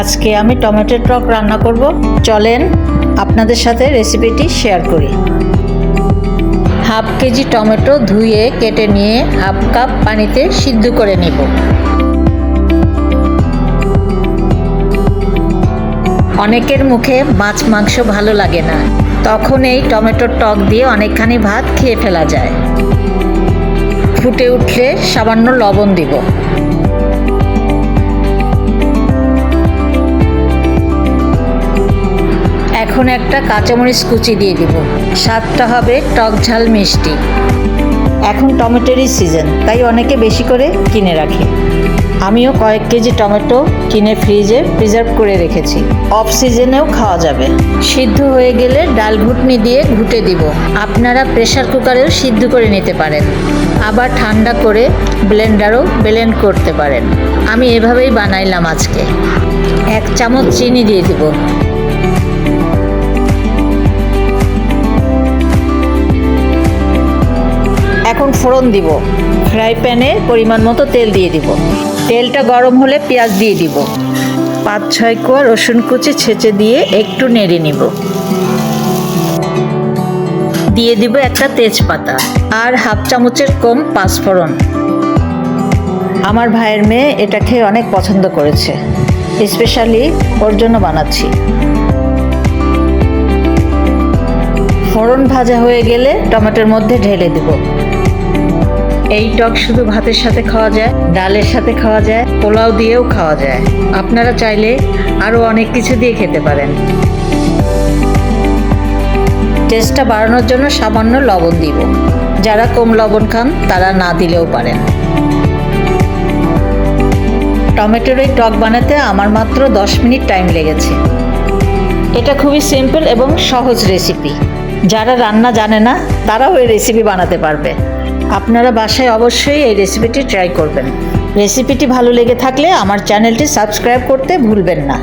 আজকে আমি টমেটোর টক রান্না করব। চলেন আপনাদের সাথে রেসিপিটি শেয়ার করি। হাফ কেজি টমেটো ধুয়ে কেটে নিয়ে হাফ কাপ পানিতে সিদ্ধ করে নিব। অনেকের মুখে মাছ মাংস ভালো লাগে না। তখন এই টমেটোর টক দিয়ে অনেকখানি ভাত খেয়ে ফেলা যায়। ফুটে উঠলে সামান্য লবণ দিব। এখন একটা কাঁচামরিচ কুচি দিয়ে দিব। স্বাদটা হবে টক ঝাল মিষ্টি। এখন টমেটোরই সিজন তাই অনেকে বেশি করে কিনে রাখে। আমিও কয়েক কেজি টমেটো কিনে ফ্রিজে প্রিজার্ভ করে রেখেছি। অফ সিজনেও খাওয়া যাবে। সিদ্ধ হয়ে গেলে ডাল ঘুটনি দিয়ে ঘুটে দিব। আপনারা প্রেশার কুকারেও সিদ্ধ করে নিতে পারেন। আবার ঠান্ডা করে ব্লেন্ডারও ব্লেন্ড করতে পারেন। আমি এভাবেই বানাইলাম আজকে। এক চামচ চিনি দিয়ে দিব। ফোড়ন দিব। ফ্রাই প্যানে পরিমাণ মতো তেল দিয়ে দিব। তেলটা গরম হলে পেঁয়াজ দিয়ে দিব। পাঁচ, ছয় কোয়া রসুন কুচি ছেঁচে দিয়ে একটু নেড়ে নিব। দিয়ে দিব একটা তেজপাতা আর হাফ চামচের কম পাঁচফোড়ন আমার ভাইয়ের মেয়ে এটা খেয়ে অনেক পছন্দ করেছে। স্পেশালি ওর জন্য বানাচ্ছি। ফোড়ন ভাজা হয়ে গেলে টমেটোর মধ্যে ঢেলে দিব। এই টক শুধু ভাতের সাথে খাওয়া যায়, ডালের সাথে খাওয়া যায়, পোলাও দিয়েও খাওয়া যায়। আপনারা চাইলে আরও অনেক কিছু দিয়ে খেতে পারেন। টেস্টটা বাড়ানোর জন্য সামান্য লবণ দিব। যারা কম লবণ খান, তারা না দিলেও পারেন। টমেটোর এই টক বানাতে আমার মাত্র দশ মিনিট টাইম লেগেছে। এটা খুবই সিম্পল এবং সহজ রেসিপি। যারা রান্না জানে না, তারাও এই রেসিপি বানাতে পারবে। আপনারা বাসায় অবশ্যই এই রেসিপিটি ট্রাই করবেন। রেসিপিটি ভালো লেগে থাকলে আমার চ্যানেলটি সাবস্ক্রাইব করতে ভুলবেন না।